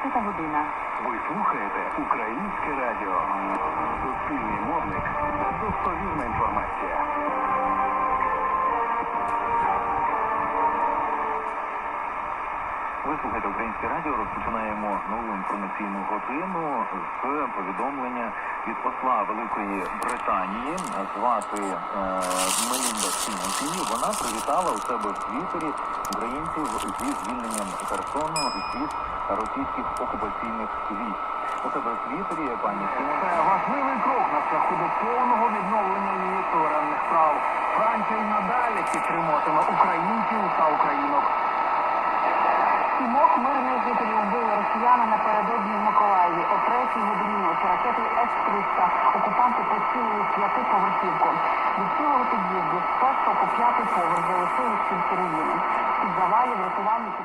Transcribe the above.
12 година. Ви слухаєте Українське радіо. Суспільний мовник. Достовірна інформація. Ви слухаєте Українське радіо, розпочинаємо нову інформаційну годину з повідомлення від посла Великої Британії звати е, Мелінда Сімонсіні. Вона привітала у себе в Твіттері українців зі звільненням Херсону від російських окупаційних військ. У себе в Твіттері пані Це важливий крок на шляху до повного відновлення її суверенних прав. Франція й надалі підтримуватиме українців та українок. Сімох мирних жителів вбили росіяни напередодні в Миколаєві. О третій годині ночі ракети С-300 окупанти поцілили в п'ятиповерхівку. Від цілого під'їзду з першого по п'ятий поверх залишились тільки руїни. Із завалів рятувальники